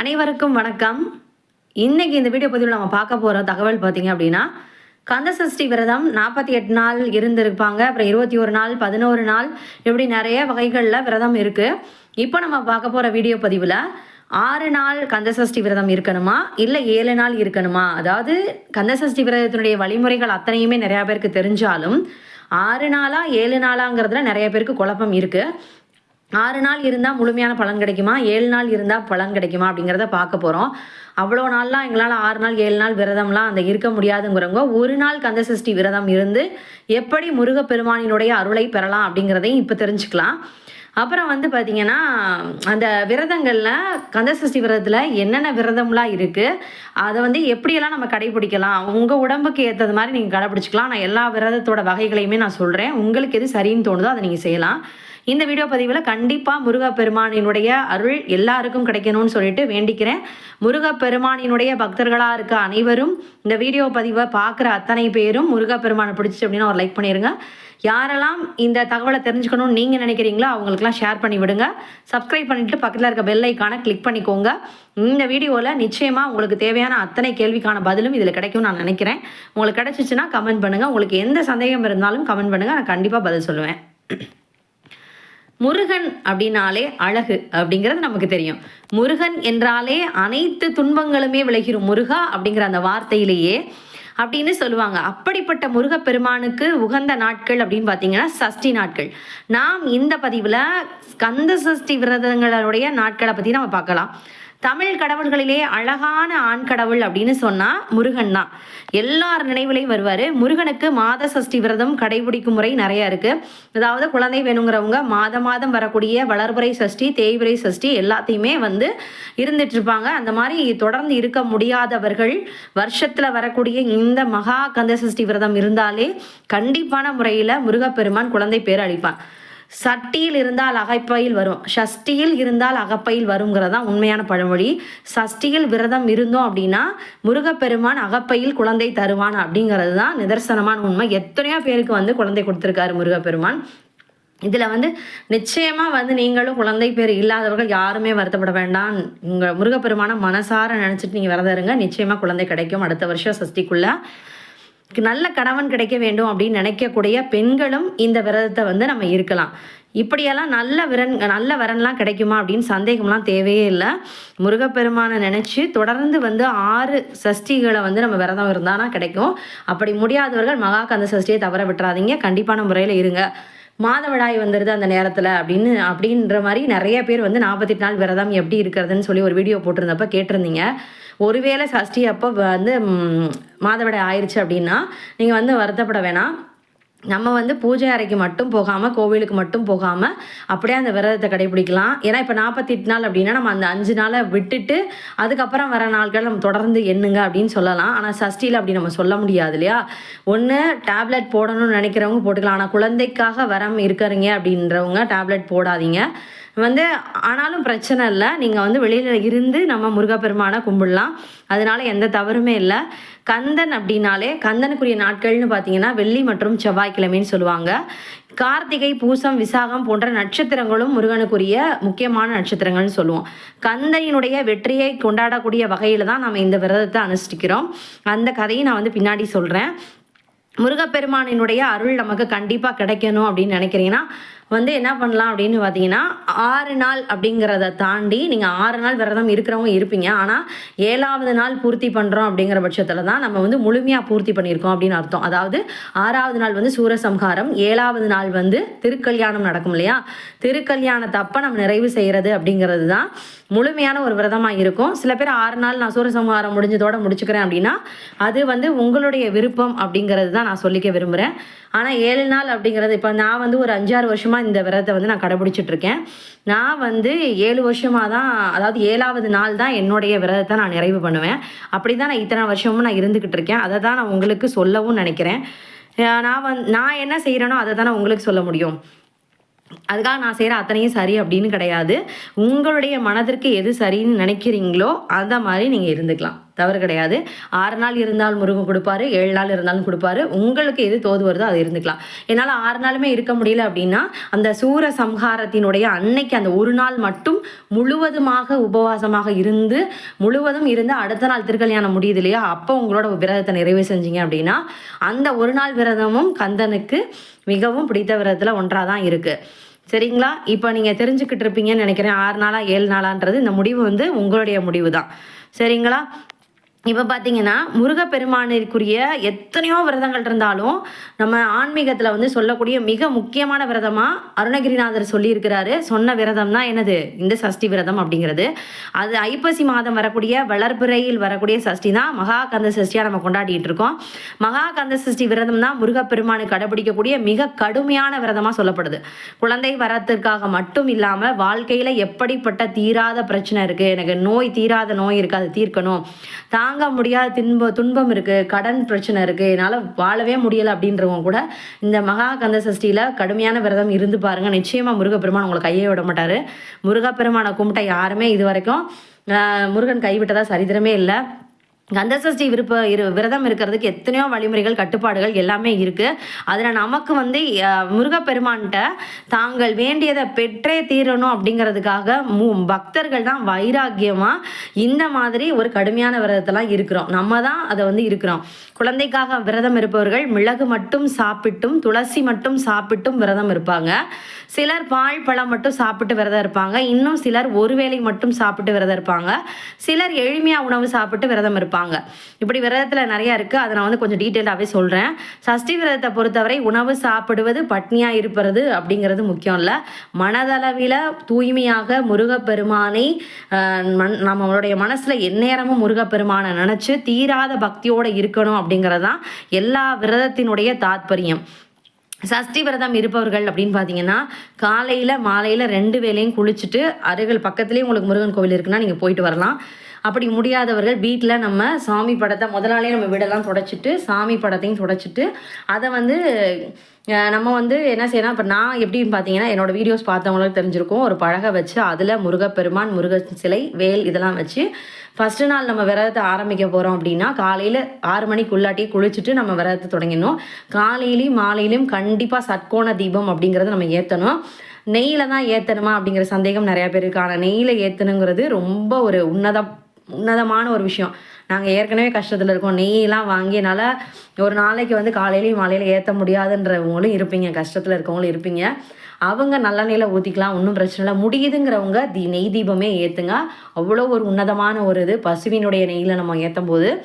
அனைவருக்கும் வணக்கம். இன்னைக்கு இந்த வீடியோ பதிவில் நம்ம பார்க்க போகிற தகவல் பார்த்தீங்க அப்படின்னா கந்தசஷ்டி விரதம் நாற்பத்தி எட்டு நாள் இருந்திருப்பாங்க. அப்புறம் இருபத்தி ஒரு நாள் பதினோரு நாள் இப்படி நிறைய வகைகளில் விரதம் இருக்குது இப்போ நம்ம பார்க்க போகிற வீடியோ பதிவில் ஆறு நாள் கந்தசஷ்டி விரதம் இருக்கணுமா? இல்லை ஏழு நாள் இருக்கணுமா? அதாவது கந்தசஷ்டி விரதத்தினுடைய வழிமுறைகள் அத்தனையுமே நிறையா பேருக்கு தெரிஞ்சாலும் ஆறு நாளா ஏழு நாளாங்கிறதுல நிறைய பேருக்கு குழப்பம் இருக்குது ஆறு நாள் இருந்தால் முழுமையான பலன் கிடைக்குமா? ஏழு நாள் இருந்தால் பலன் கிடைக்குமா? அப்படிங்கிறத பார்க்க போகிறோம் அவ்வளோ நாள்லாம் எங்களால் ஆறு நாள் ஏழு நாள் விரதம்லாம் அந்த இருக்க முடியாதுங்கிறவங்க ஒரு நாள் கந்தசஷ்டி விரதம் இருந்து எப்படி முருகப்பெருமானினுடைய அருளை பெறலாம் அப்படிங்கிறதையும் இப்போ தெரிஞ்சுக்கலாம். அப்புறம் வந்து பார்த்தீங்கன்னா அந்த விரதங்களில் கந்தசஷ்டி விரதத்தில் என்னென்ன விரதம்லாம் இருக்குது அதை வந்து எப்படியெல்லாம் நம்ம கடைபிடிக்கலாம் உங்கள் உடம்புக்கு ஏற்றது மாதிரி நீங்கள் கடைபிடிச்சிக்கலாம். நான் எல்லா விரதத்தோட வகைகளையுமே நான் சொல்கிறேன் உங்களுக்கு எது சரின்னு தோணுதோ அதை நீங்கள் செய்யலாம். இந்த வீடியோ பதிவில் கண்டிப்பாக முருகப்பெருமானினுடைய அருள் எல்லாருக்கும் கிடைக்கணும்னு சொல்லிட்டு வேண்டிக்கிறேன். முருகப்பெருமானினுடைய பக்தர்களாக இருக்க அனைவரும் இந்த வீடியோ பதிவை பார்க்குற அத்தனை பேரும் முருகப்பெருமானை பிடிச்சி அப்படின்னா ஒரு லைக் பண்ணிடுங்க யாரெல்லாம் இந்த தகவலை தெரிஞ்சுக்கணும்னு நீங்கள் நினைக்கிறீங்களோ அவங்களுக்குலாம் ஷேர் பண்ணி விடுங்க. சப்ஸ்கிரைப் பண்ணிவிட்டு பக்கத்தில் இருக்க பெல் ஐக்கானை கிளிக் பண்ணிக்கோங்க. இந்த வீடியோவில் நிச்சயமாக உங்களுக்கு தேவையான அத்தனை கேள்விக்கான பதிலும் இதில் கிடைக்கும்னு நான் நினைக்கிறேன். உங்களுக்கு கிடைச்சிச்சுன்னா கமெண்ட் பண்ணுங்கள் உங்களுக்கு எந்த சந்தேகம் இருந்தாலும் கமெண்ட் பண்ணுங்கள் நான் கண்டிப்பாக பதில் சொல்லுவேன். முருகன் அப்படின்னாலே அழகு அப்படிங்கிறது நமக்கு தெரியும். முருகன் என்றாலே அனைத்து துன்பங்களுமே விளைகிறோம் முருகா அப்படிங்கிற அந்த வார்த்தையிலேயே அப்படின்னு சொல்லுவாங்க. அப்படிப்பட்ட முருகப்பெருமானுக்கு உகந்த நாட்கள் அப்படின்னு பார்த்தீங்கன்னா சஷ்டி நாட்கள். நாம் இந்த பதிவில் கந்த சஷ்டி விரதங்களுடைய நாட்களை பற்றி நம்ம பார்க்கலாம். தமிழ் கடவுள்களிலே அழகான ஆண் கடவுள் அப்படின்னு சொன்னால் முருகன் தான். எல்லார் நினைவுலையும் வருவார். முருகனுக்கு மாத சஷ்டி விரதம் கடைபிடிக்கும் முறை நிறையா இருக்குது அதாவது குழந்தை வேணுங்கிறவங்க மாதம் மாதம் வரக்கூடிய வளர்புரை சஷ்டி தேய்பிறை சஷ்டி எல்லாத்தையுமே வந்து இருந்துட்டு இருப்பாங்க அந்த மாதிரி தொடர்ந்து இருக்க முடியாதவர்கள் வருஷத்தில் வரக்கூடிய இந்த மகா கந்த சஷ்டி விரதம் இருந்தாலே கண்டிப்பான முறையில் முருகப்பெருமான் குழந்தை பேர் அளிப்பான். சட்டியில் இருந்தால் அகைப்பையில் வரும். ஷஷ்டியில் இருந்தால் அகப்பையில் வருங்கிறது தான் உண்மையான பழமொழி. சஷ்டியில் விரதம் இருந்தோம் அப்படின்னா முருகப்பெருமான் அகப்பையில் குழந்தை தருவான் அப்படிங்கிறது தான் நிதர்சனமான உண்மை. எத்தனையோ பேருக்கு வந்து குழந்தை கொடுத்துருக்காரு முருகப்பெருமான். இதில் வந்து நிச்சயமாக வந்து நீங்களும் குழந்தை பேர் இல்லாதவர்கள் யாருமே வருத்தப்பட வேண்டாம். உங்கள் முருகப்பெருமான மனசார நினச்சிட்டு நீங்கள் விரதம் இருங்க. நிச்சயமாக குழந்தை கிடைக்கும் அடுத்த வருஷம் சஷ்டிக்குள்ளே. நல்ல கணவன் கிடைக்க வேண்டும் அப்படின்னு நினைக்கக்கூடிய பெண்களும் இந்த விரதத்தை வந்து நம்ம இருக்கலாம். இப்படியெல்லாம் நல்ல விரன் நல்ல வரன்லாம் கிடைக்குமா அப்படின்னு சந்தேகம்லாம் தேவையே இல்லை. முருகப்பெருமானை நினச்சி தொடர்ந்து வந்து ஆறு சஷ்டிகளை வந்து நம்ம விரதம் இருந்தானா கிடைக்கும். அப்படி முடியாதவர்கள் மகாகந்த சஷ்டியை தவற விட்டுறாதீங்க. கண்டிப்பான முறையில் இருங்க. மாதவிடாய் வந்துடுது அந்த நேரத்தில் அப்படின்னு அப்படின்ற மாதிரி நிறைய பேர் வந்து நாற்பத்தெட்டு நாள் விரதம் எப்படி இருக்கிறதுன்னு சொல்லி ஒரு வீடியோ போட்டிருந்தப்ப கேட்டிருந்தீங்க. ஒருவேளை சஷ்டி அப்போ வந்து மாதவிடாய் ஆயிடுச்சு அப்படின்னா நீங்கள் வந்து வருத்தப்பட வேணாம். நம்ம வந்து பூஜை அறைக்கு மட்டும் போகாமல் கோவிலுக்கு மட்டும் போகாமல் அப்படியே அந்த விரதத்தை கடைபிடிக்கலாம். ஏன்னா இப்போ நாற்பத்தி எட்டு நாள் அப்படின்னா நம்ம அந்த அஞ்சு நாளை விட்டுட்டு அதுக்கப்புறம் வர நாட்கள் நம்ம தொடர்ந்து எண்ணுங்க அப்படின்னு சொல்லலாம். ஆனால் சஷ்டியில் அப்படி நம்ம சொல்ல முடியாது இல்லையா? ஒன்று டேப்லெட் போடணும்னு நினைக்கிறவங்க போட்டுக்கலாம். ஆனால் குழந்தைக்காக வரம் இருக்கிறீங்க அப்படின்றவங்க டேப்லெட் போடாதீங்க. வந்து ஆனாலும் பிரச்சனை இல்லை. நீங்கள் வந்து வெளியில் இருந்து நம்ம முருகப்பெருமானை கும்பிடலாம். அதனால எந்த தவறுமே இல்லை. கந்தன் அப்படின்னாலே கந்தனுக்குரிய நாட்கள்னு பார்த்தீங்கன்னா வெள்ளி மற்றும் செவ்வாய்க்கிழமைன்னு சொல்லுவாங்க. கார்த்திகை பூசம் விசாகம் போன்ற நட்சத்திரங்களும் முருகனுக்குரிய முக்கியமான நட்சத்திரங்கள்னு சொல்லுவோம். கந்தனினுடைய வெற்றியை கொண்டாடக்கூடிய வகையில் தான் நம்ம இந்த விரதத்தை அனுஷ்டிக்கிறோம். அந்த கதையை நான் வந்து பின்னாடி சொல்கிறேன் முருகப்பெருமானினுடைய அருள் நமக்கு கண்டிப்பாக கிடைக்கணும் அப்படின்னு நினைக்கிறீங்கன்னா வந்து என்ன பண்ணலாம் அப்படின்னு பார்த்தீங்கன்னா ஆறு நாள் அப்படிங்கிறத தாண்டி நீங்கள் ஆறு நாள் விரதம் இருக்கிறவங்க இருப்பீங்க. ஆனால் ஏழாவது நாள் பூர்த்தி பண்ணுறோம் அப்படிங்கிற பட்சத்தில் தான் நம்ம வந்து முழுமையாக பூர்த்தி பண்ணியிருக்கோம் அப்படின்னு அர்த்தம். அதாவது ஆறாவது நாள் வந்து சூரசம்ஹாரம் ஏழாவது நாள் வந்து திருக்கல்யாணம் நடக்கும் இல்லையா? திருக்கல்யாணத்தப்ப நம்ம நிறைவு செய்கிறது அப்படிங்கிறது தான் முழுமையான ஒரு விரதமாக இருக்கும். சில பேர் ஆறு நாள் நான் சூரசம்ஹாரம் முடிஞ்சதோட முடிச்சுக்கிறேன் அப்படின்னா அது வந்து உங்களுடைய விருப்பம் அப்படிங்கிறது தான் நான் சொல்லிக்க விரும்புகிறேன் ஆனால் ஏழு நாள் அப்படிங்கிறது இப்போ நான் வந்து ஒரு அஞ்சாறு வருஷமாக இந்த விரதத்தை வந்து நான் கடைபிடிச்சிட்டு இருக்கேன் நான் வந்து ஏழு வருஷமாக தான் அதாவது ஏழாவது நாள் தான் என்னுடைய விரதத்தை நான் நிறைவு பண்ணுவேன். அப்படி தான் நான் இத்தனை வருஷமும் நான் இருந்துக்கிட்டு இருக்கேன் அதை தான் நான் உங்களுக்கு சொல்லவும் நினைக்கிறேன். நான் வந் நான் என்ன செய்கிறேனோ அதை தான் நான் உங்களுக்கு சொல்ல முடியும். அதுக்காக நான் செய்கிற அத்தனையும் சரி அப்படின்னு கிடையாது. உங்களுடைய மனதிற்கு எது சரின்னு நினைக்கிறீங்களோ அந்த மாதிரி நீங்கள் இருந்துக்கலாம். தவறு கிடையாது. ஆறு நாள் இருந்தால் முருகன் கொடுப்பாரு ஏழு நாள் இருந்தாலும் கொடுப்பாரு. உங்களுக்கு எது தோது வருதோ அது இருந்துக்கலாம். என்னால் ஆறு நாளுமே இருக்க முடியல அப்படின்னா அந்த சூர சம்ஹாரத்தினுடைய அன்னைக்கு அந்த ஒரு நாள் மட்டும் முழுவதுமாக உபவாசமாக இருந்து முழுவதும் இருந்து அடுத்த நாள் திருக்கல்யாணம் முடியுது இல்லையா? அப்போ உங்களோட விரதத்தை நிறைவு செஞ்சீங்க அப்படின்னா அந்த ஒரு நாள் விரதமும் கந்தனுக்கு மிகவும் பிடித்த விரதத்தில் ஒன்றாக தான் இருக்குது சரிங்களா? இப்போ நீங்கள் தெரிஞ்சுக்கிட்டு இருப்பீங்கன்னு நினைக்கிறேன். ஆறு நாளா ஏழு நாளான்றது இந்த முடிவு வந்து உங்களுடைய முடிவு தான் சரிங்களா? இப்போ பார்த்தீங்கன்னா முருகப்பெருமானிற்குரிய எத்தனையோ விரதங்கள் இருந்தாலும் நம்ம ஆன்மீகத்தில் வந்து சொல்லக்கூடிய மிக முக்கியமான விரதமாக அருணகிரிநாதர் சொல்லியிருக்கிறாரு. சொன்ன விரதம் தான் என்னது? இந்த சஷ்டி விரதம் அப்படிங்கிறது. அது ஐப்பசி மாதம் வரக்கூடிய வளர்பிறையில் வரக்கூடிய சஷ்டி தான் மகா கந்த சஷ்டியாக நம்ம கொண்டாடிட்டு இருக்கோம். மகா கந்த சஷ்டி விரதம் தான் முருகப்பெருமானு கடைபிடிக்கக்கூடிய மிக கடுமையான விரதமாக சொல்லப்படுது. குழந்தை வரத்திற்காக மட்டும் இல்லாமல் வாழ்க்கையில் எப்படிப்பட்ட தீராத பிரச்சனை இருக்குது எனக்கு நோய் தீராத நோய் இருக்குது அதை தீர்க்கணும். தான் தாங்க முடியாத தின்ப துன்பம் இருக்குது கடன் பிரச்சனை இருக்குது என்னால் வாழவே முடியலை அப்படின்றவங்க கூட இந்த மகா கந்த சஷ்டியில் கடுமையான விரதம் இருந்து பாருங்கள் நிச்சயமாக முருகப்பெருமான் உங்களை கையை விட மாட்டார். முருகப்பெருமானை கும்பிட்ட யாருமே இது வரைக்கும் முருகன் கைவிட்டதாக சரித்திரமே இல்லை. கந்தசஷ்டி விருப்ப இரு விரதம் இருக்கிறதுக்கு எத்தனையோ வழிமுறைகள் கட்டுப்பாடுகள் எல்லாமே இருக்குது அதில் நமக்கு வந்து முருகப்பெருமான்கிட்ட தாங்கள் வேண்டியதை பெற்றே தீரணும் அப்படிங்கிறதுக்காக மூ பக்தர்கள் தான் வைராக்கியமாக இந்த மாதிரி ஒரு கடுமையான விரதத்தெல்லாம் இருக்கிறோம். நம்ம தான் அதை வந்து இருக்கிறோம். குழந்தைக்காக விரதம் இருப்பவர்கள் மிளகு மட்டும் சாப்பிட்டும் துளசி மட்டும் சாப்பிட்டும் விரதம் இருப்பாங்க. சிலர் பால் பழம் மட்டும் சாப்பிட்டு விரதம் இருப்பாங்க. இன்னும் சிலர் ஒரு வேளை மட்டும் சாப்பிட்டு விரதம் இருப்பாங்க. சிலர் எளிமையாக உணவு சாப்பிட்டு விரதம் இருப்பாங்க. இப்படி விரதத்தில் நிறையா இருக்குது அதை நான் வந்து கொஞ்சம் டீட்டெயிலாகவே சொல்கிறேன் சஷ்டி விரதத்தை பொறுத்தவரை உணவு சாப்பிடுவது பட்னியாக இருப்பது அப்படிங்கிறது முக்கியம் இல்லை. மனதளவில் தூய்மையாக முருகப்பெருமானை மன் நம்மளுடைய மனசில் எந்நேரமும் முருகப்பெருமானை நினச்சி தீராத பக்தியோடு இருக்கணும் அப்படிங்கிறது தான் எல்லா விரதத்தினுடைய தாத்பரியம். சஷ்டி விரதம் இருப்பவர்கள் அப்படின்னு பார்த்தீங்கன்னா காலையில் மாலையில் ரெண்டு வேளையும் குளிச்சுட்டு அருகில் பக்கத்துலேயே உங்களுக்கு முருகன் கோவில் இருக்குன்னா நீங்கள் போயிட்டு வரலாம். அப்படி முடியாதவர்கள் வீட்டில் நம்ம சாமி படத்தை முதல் நாளே நம்ம வீடெல்லாம் தொடச்சிட்டு சாமி படத்தையும் தொடச்சிட்டு அதை வந்து நம்ம வந்து என்ன செய்யலாம் இப்போ நான் எப்படின்னு பார்த்தீங்கன்னா என்னோடய வீடியோஸ் பார்த்தவங்களுக்கு தெரிஞ்சிருக்கும். ஒரு பழகை வச்சு அதில் முருகப்பெருமான் முருகன் சிலை வேல் இதெல்லாம் வச்சு ஃபஸ்ட்டு நாள் நம்ம விரதத்தை ஆரம்பிக்க போகிறோம் அப்படின்னா காலையில் ஆறு மணிக்குள்ளாட்டியே குளிச்சுட்டு நம்ம விரதத்தை தொடங்கிடணும். காலையிலையும் மாலையிலையும் கண்டிப்பாக சட்கோண தீபம் அப்படிங்கிறத நம்ம ஏற்றணும் நெய்யில் தான் ஏற்றணுமா அப்படிங்கிற சந்தேகம் நிறையா பேர் இருக்கு. ஆனால் நெய்யில் ஏற்றணுங்கிறது ரொம்ப ஒரு உன்னத உன்னதமான ஒரு விஷயம். நாங்கள் ஏற்கனவே கஷ்டத்தில் இருக்கோம். நெய்யெல்லாம் வாங்கி என்னால் ஒரு நாளைக்கு வந்து காலையிலையும் மாலையில் ஏற்ற முடியாதுன்றவங்களும் இருப்பீங்க. கஷ்டத்தில் இருக்கவங்களும் இருப்பீங்க. அவங்க நல்ல நிலை ஊற்றிக்கலாம் ஒன்றும் பிரச்சனை இல்லை. முடியுதுங்கிறவங்க தி நெய் தீபமே ஏற்றுங்க அவ்வளோ ஒரு உன்னதமான ஒரு இது. பசுவினுடைய நெய்யில் நம்ம ஏற்றும் போது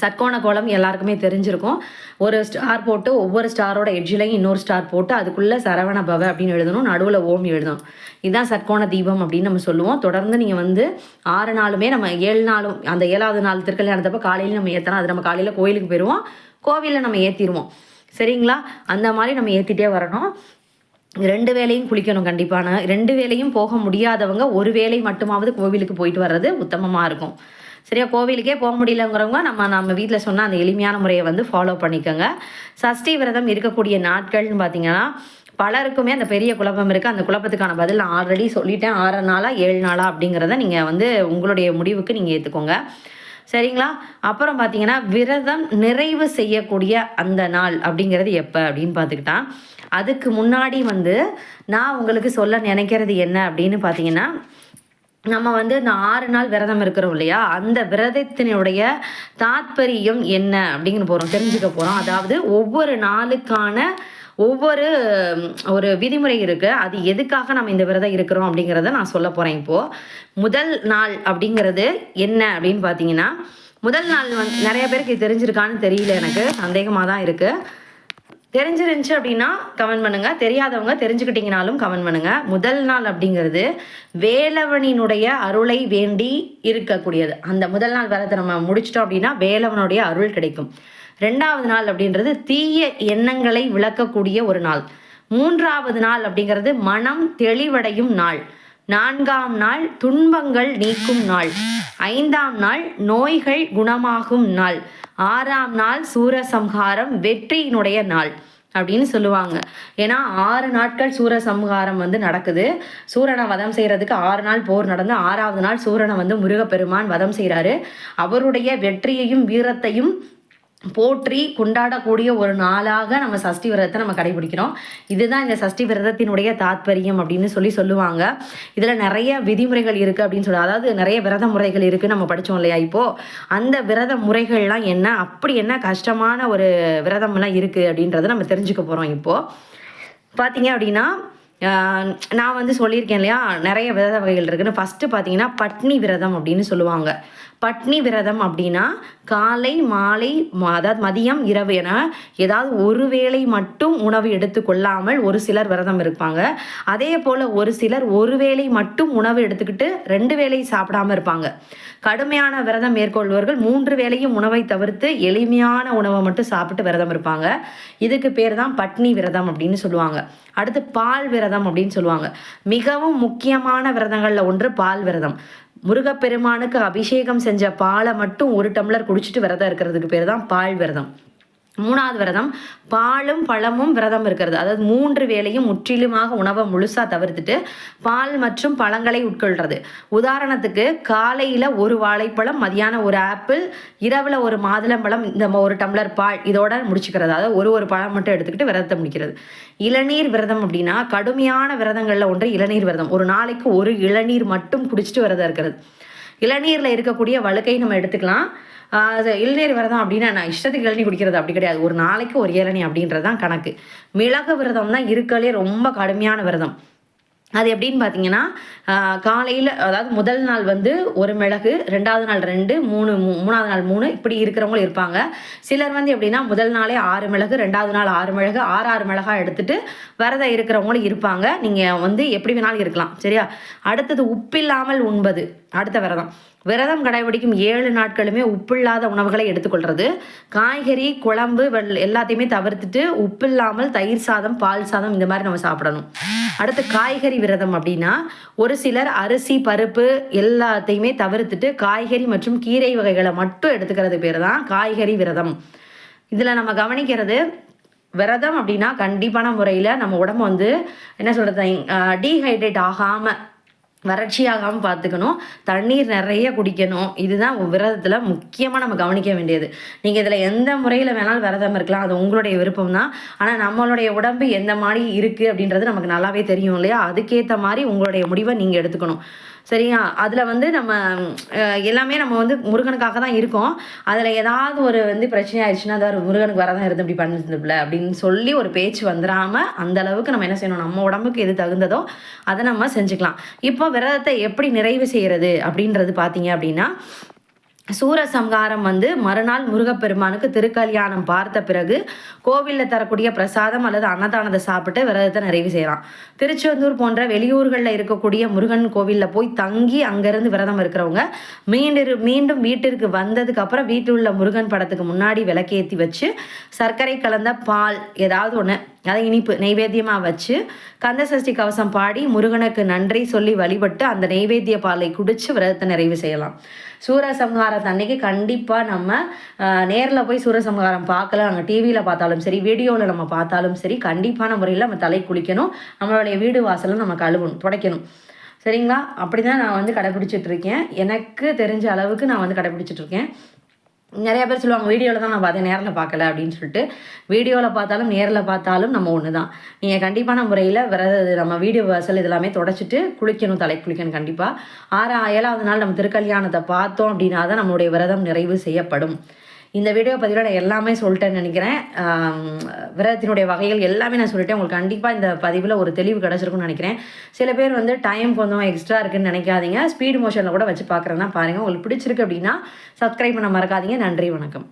சட்கோண கோலம் எல்லாருக்குமே தெரிஞ்சிருக்கும். ஒரு ஸ்டார் போட்டு ஒவ்வொரு ஸ்டாரோட எட்ஜிலையும் இன்னொரு ஸ்டார் போட்டு அதுக்குள்ளே சரவண பவ அப்படின்னு எழுதணும் நடுவில் ஓம் எழுதணும். இதுதான் சட்கோண தீபம் அப்படின்னு நம்ம சொல்லுவோம். தொடர்ந்து நீங்கள் வந்து ஆறு நாளுமே நம்ம ஏழு நாளும் அந்த ஏழாவது நாள் திருக்கல்யாணத்தப்ப காலையில் நம்ம ஏற்றலாம் அது நம்ம காலையில் கோயிலுக்கு போயிடுவோம் கோவிலில் நம்ம ஏற்றிடுவோம் சரிங்களா? அந்த மாதிரி நம்ம ஏற்றிட்டே வரணும். ரெண்டு வேளையும் குளிக்கணும் கண்டிப்பான. ரெண்டு வேளையும் போக முடியாதவங்க ஒரு வேளை மட்டுமாவது கோவிலுக்கு போயிட்டு வர்றது உத்தமமாக இருக்கும். சரியா கோவிலுக்கே போக முடியலங்கிறவங்க நம்ம நம்ம வீட்டில் சொன்ன அந்த எளிமையான முறையை வந்து ஃபாலோ பண்ணிக்கோங்க. சஷ்டி விரதம் இருக்கக்கூடிய நாட்கள்னு பார்த்தீங்கன்னா பலருக்குமே அந்த பெரிய குழப்பம் இருக்குது அந்த குழப்பத்துக்கான பதில் நான் ஆல்ரெடி சொல்லிட்டேன். ஆறு நாளா ஏழு நாளா அப்படிங்கிறத நீங்கள் வந்து உங்களுடைய முடிவுக்கு நீங்கள் ஏற்றுக்கோங்க சரிங்களா? அப்புறம் பார்த்தீங்கன்னா விரதம் நிறைவு செய்யக்கூடிய அந்த நாள் அப்படிங்கிறது எப்போ அப்படின்னு பார்த்துக்கிட்டா அதுக்கு முன்னாடி வந்து நான் உங்களுக்கு சொல்ல நினைக்கிறது என்ன அப்படின்னு பார்த்தீங்கன்னா நம்ம வந்து இந்த ஆறு நாள் விரதம் இருக்கிறோம் இல்லையா? அந்த விரதத்தினுடைய தாத்பரியம் என்ன அப்படிங்கிற போகிறோம் தெரிஞ்சுக்க போகிறோம் அதாவது ஒவ்வொரு நாளுக்கான ஒவ்வொரு ஒரு விதிமுறை இருக்குது அது எதுக்காக நம்ம இந்த விரதம் இருக்கிறோம் அப்படிங்கிறத நான் சொல்ல போகிறேன் இப்போது முதல் நாள் அப்படிங்கிறது என்ன அப்படின்னு பார்த்தீங்கன்னா முதல் நாள் வந்து நிறைய பேருக்கு இது தெரிஞ்சிருக்கான்னு தெரியல எனக்கு. சந்தேகமாக தான் இருக்குது தெரிஞ்சிருந்துச்சு அப்படின்னா கமெண்ட் பண்ணுங்க. தெரியாதவங்க தெரிஞ்சுக்கிட்டீங்கனாலும் கமெண்ட் பண்ணுங்க. முதல் நாள் அப்படிங்கிறது வேலவனினுடைய அருளை வேண்டி இருக்கக்கூடியது. அந்த முதல் நாள் விரதத்தை நம்ம முடிச்சிட்டோம் அப்படின்னா வேலவனுடைய அருள் கிடைக்கும். ரெண்டாவது நாள் அப்படின்றது தீய எண்ணங்களை விளக்கக்கூடிய ஒரு நாள். மூன்றாவது நாள் அப்படிங்கிறது மனம் தெளிவடையும் நாள். நான்காம் நாள் துன்பங்கள் நீக்கும் நாள். ஐந்தாம் நாள் நோய்கள் குணமாகும் நாள். ஆறாம் நாள் சூரசம்ஹாரம் வெற்றியினுடைய நாள் அப்படின்னு சொல்லுவாங்க. ஏன்னா ஆறு நாட்கள் சூர சம்ஹாரம் வந்து நடக்குது. சூரனை வதம் செய்கிறதுக்கு ஆறு நாள் போர் நடந்து ஆறாவது நாள் சூரனை வந்து முருகப்பெருமான் வதம் செய்கிறாரு அவருடைய வெற்றியையும் வீரத்தையும் போற்றி கொண்டாடக்கூடிய ஒரு நாளாக நம்ம சஷ்டி விரதத்தை நம்ம கடைபிடிக்கிறோம். இதுதான் இந்த சஷ்டி விரதத்தினுடைய தாத்பரியம் அப்படின்னு சொல்லி சொல்லுவாங்க. இதில் நிறைய விதிமுறைகள் இருக்குது அப்படின்னு சொல்லி அதாவது நிறைய விரத முறைகள் இருக்குது நம்ம படித்தோம் இல்லையா இப்போது அந்த விரத முறைகள்லாம் என்ன? அப்படி என்ன கஷ்டமான ஒரு விரதம்லாம் இருக்குது அப்படின்றத நம்ம தெரிஞ்சுக்க போகிறோம் இப்போது பார்த்தீங்க அப்படின்னா நான் வந்து சொல்லியிருக்கேன் இல்லையா? நிறைய விரத வகைகள் இருக்குன்னு. ஃபஸ்ட்டு பார்த்தீங்கன்னா பட்னி விரதம் அப்படின்னு சொல்லுவாங்க. பட்னி விரதம் அப்படின்னா காலை மாலை அதாவது மதியம் இரவு என ஏதாவது ஒரு வேளை மட்டும் உணவு எடுத்துக்கொள்ளாமல் ஒரு சிலர் விரதம் இருப்பாங்க. அதே போல் ஒரு சிலர் ஒரு வேளை மட்டும் உணவு எடுத்துக்கிட்டு ரெண்டு வேளை சாப்பிடாம இருப்பாங்க. கடுமையான விரதம் மேற்கொள்வர்கள் மூன்று வேளையும் உணவை தவிர்த்து எளிமையான உணவை மட்டும் சாப்பிட்டு விரதம் இருப்பாங்க. இதுக்கு பேர் தான் பட்னி விரதம் அப்படின்னு சொல்லுவாங்க. அடுத்து பால் விரதம் அப்படின்னு சொல்லுவாங்க. மிகவும் முக்கியமான விரதங்களில் ஒன்று பால் விரதம். முருகப்பெருமானுக்கு அபிஷேகம் செஞ்ச பாலை மட்டும் ஒரு டம்ளர் குடிச்சிட்டு விரதம் இருக்கிறதுக்கு பேர் தான் பால் விரதம் மூணாவது விரதம் பாலும் பழமும் விரதம் இருக்கிறது. அதாவது மூன்று வேளையும் முற்றிலுமாக உணவை முழுசாக தவிர்த்துட்டு பால் மற்றும் பழங்களை உட்கொள்றது. உதாரணத்துக்கு காலையில் ஒரு வாழைப்பழம் மதியானம் ஒரு ஆப்பிள் இரவில் ஒரு மாதுளம்பழம் இந்த ஒரு டம்ளர் பால் இதோட முடிச்சுக்கிறது. அதாவது ஒரு ஒரு பழம் மட்டும் எடுத்துக்கிட்டு விரதத்தை முடிக்கிறது. இளநீர் விரதம் அப்படின்னா கடுமையான விரதங்களில் ஒன்று இளநீர் விரதம். ஒரு நாளைக்கு ஒரு இளநீர் மட்டும் குடிச்சிட்டு விரதம் இருக்கிறது. இளநீரில் இருக்கக்கூடிய வழுக்கை நம்ம எடுத்துக்கலாம். அது இளநீர் விரதம் அப்படின்னா நான் இஷ்டத்துக்கு இளநீர் குடிக்கிறது அப்படி கிடையாது. ஒரு நாளைக்கு ஒரு இளநீ அப்படின்றது தான் கணக்கு. மிளகு விரதம் தான் இருக்கலே ரொம்ப கடுமையான விரதம். அது எப்படின்னு பார்த்தீங்கன்னா காலையில் அதாவது முதல் நாள் வந்து ஒரு மிளகு ரெண்டாவது நாள் ரெண்டு மூணு மூணாவது நாள் மூணு இப்படி இருக்கிறவங்களும் இருப்பாங்க. சிலர் வந்து எப்படின்னா முதல் நாளே ஆறு மிளகு ரெண்டாவது நாள் ஆறு மிளகு ஆறு ஆறு மிளகாய் எடுத்துட்டு விரதம் இருக்கிறவங்களும் இருப்பாங்க. நீங்கள் வந்து எப்படி வேணாலும் இருக்கலாம் சரியா? அடுத்தது உப்பில்லாமல் உண்பது. அடுத்த விரதம். விரதம் கடைபிடிக்கும் ஏழு நாட்களுமே உப்பில்லாத உணவுகளை எடுத்துக்கொள்றது. காய்கறி குழம்பு வெள் எல்லாத்தையுமே தவிர்த்துட்டு உப்பு இல்லாமல் தயிர் சாதம் பால் சாதம் இந்த மாதிரி நம்ம சாப்பிடணும். அடுத்து காய்கறி விரதம் அப்படின்னா ஒரு சிலர் அரிசி பருப்பு எல்லாத்தையுமே தவிர்த்துட்டு காய்கறி மற்றும் கீரை வகைகளை மட்டும் எடுத்துக்கிறது பேர் தான் காய்கறி விரதம். இதில் நம்ம கவனிக்கிறது விரதம் அப்படின்னா கண்டிப்பான முறையில் நம்ம உடம்பு வந்து என்ன சொல்கிறது டீஹைட்ரேட் ஆகாமல் வறட்சியாகாமல் பார்த்துக்கணும் தண்ணீர் நிறைய குடிக்கணும். இதுதான் விரதத்தில் முக்கியமாக நம்ம கவனிக்க வேண்டியது. நீங்கள் இதில் எந்த முறையில் வேணாலும் விரதம் இருக்கலாம். அது உங்களுடைய விருப்பம் தான். ஆனால் நம்மளுடைய உடம்பு எந்த மாதிரி இருக்குது அப்படின்றது நமக்கு நல்லாவே தெரியும் இல்லையா? அதுக்கேற்ற மாதிரி உங்களுடைய முடிவை நீங்கள் எடுத்துக்கணும். சரியா? அதில் வந்து நம்ம எல்லாமே நம்ம வந்து முருகனுக்காக தான் இருக்கோம். அதில் ஏதாவது ஒரு வந்து பிரச்சனை ஆயிடுச்சுன்னா அதாவது முருகனுக்கு வரதான் இருந்து இப்படி பண்ணுறதுல அப்படின்னு சொல்லி ஒரு பேச்சு வந்துடாமல் அந்த அளவுக்கு நம்ம என்ன செய்யணும்? நம்ம உடம்புக்கு எது தகுந்ததோ அதை நம்ம செஞ்சுக்கலாம். இப்போ விரதத்தை எப்படி நிறைவு செய்கிறது அப்படின்றது பார்த்தீங்க அப்படின்னா சூரசம்ஹாரம் வந்து மறுநாள் முருகப்பெருமானுக்கு திருக்கல்யாணம் பார்த்த பிறகு கோவிலில் தரக்கூடிய பிரசாதம் அல்லது அன்னதானத்தை சாப்பிட்டு விரதத்தை நிறைவு செய்யலாம். திருச்செந்தூர் போன்ற வெளியூர்களில் இருக்கக்கூடிய முருகன் கோவிலில் போய் தங்கி அங்கேருந்து விரதம் இருக்கிறவங்க மீண்டு மீண்டும் வீட்டிற்கு வந்ததுக்கு அப்புறம் வீட்டில் உள்ள முருகன் படத்துக்கு முன்னாடி விளக்கேற்றி வச்சு சர்க்கரை கலந்த பால் ஏதாவது ஒன்று அதை இனிப்பு நெய்வேத்தியமாக வச்சு கந்த சஷ்டி கவசம் பாடி முருகனுக்கு நன்றி சொல்லி வழிபட்டு அந்த நெய்வேத்திய பாலை குடித்து விரதத்தை நிறைவு செய்யலாம். சூரசம்ஹாரத்தை அன்னைக்கு கண்டிப்பாக நம்ம நேரில் போய் சூரசம்ஹாரம் பார்க்கல நாங்கள் டிவியில் பார்த்தாலும் சரி வீடியோவில் நம்ம பார்த்தாலும் சரி கண்டிப்பான முறையில் நம்ம தலை குளிக்கணும் நம்மளுடைய வீடு வாசலும் நம்ம கழுவணும் துடைக்கணும். சரிங்களா? அப்படி தான் நான் வந்து கடைப்பிடிச்சிட்ருக்கேன் எனக்கு தெரிஞ்ச அளவுக்கு நான் வந்து கடைப்பிடிச்சிட்ருக்கேன் நிறைய பேர் சொல்லுவாங்க வீடியோவில் தான் நான் பார்த்தேன் நேரில் பார்க்கல அப்படின்னு சொல்லிட்டு. வீடியோவில் பார்த்தாலும் நேரில் பார்த்தாலும் நம்ம ஒன்று தான். நீங்கள் கண்டிப்பான முறையில் விரத நம்ம வீடியோ வாசல் இதெல்லாமே தொடச்சிட்டு குளிக்கணும் தலை குளிக்கணும் கண்டிப்பாக ஆறா ஏழாவது நாள் நம்ம திருக்கல்யாணத்தை பார்த்தோம் அப்படின்னா தான் நம்மளுடைய விரதம் நிறைவு செய்யப்படும். இந்த வீடியோ பதிவில் நான் எல்லாமே சொல்லிட்டேன்னு நினைக்கிறேன். விரதத்தினுடைய வகைகள் எல்லாமே நான் சொல்லிட்டேன். உங்களுக்கு கண்டிப்பாக இந்த பதிவில் ஒரு தெளிவு கிடச்சிருக்கும்னு நினைக்கிறேன். சில பேர் வந்து டைம் கொஞ்சம் எக்ஸ்ட்ரா இருக்குன்னு நினைக்காதீங்க. ஸ்பீட் மோஷனில் கூட வச்சு பார்க்குறேன்னா பாருங்கள் உங்களுக்கு பிடிச்சிருக்கு அப்படின்னா சப்ஸ்கிரைப் பண்ண மறக்காதீங்க. நன்றி வணக்கம்.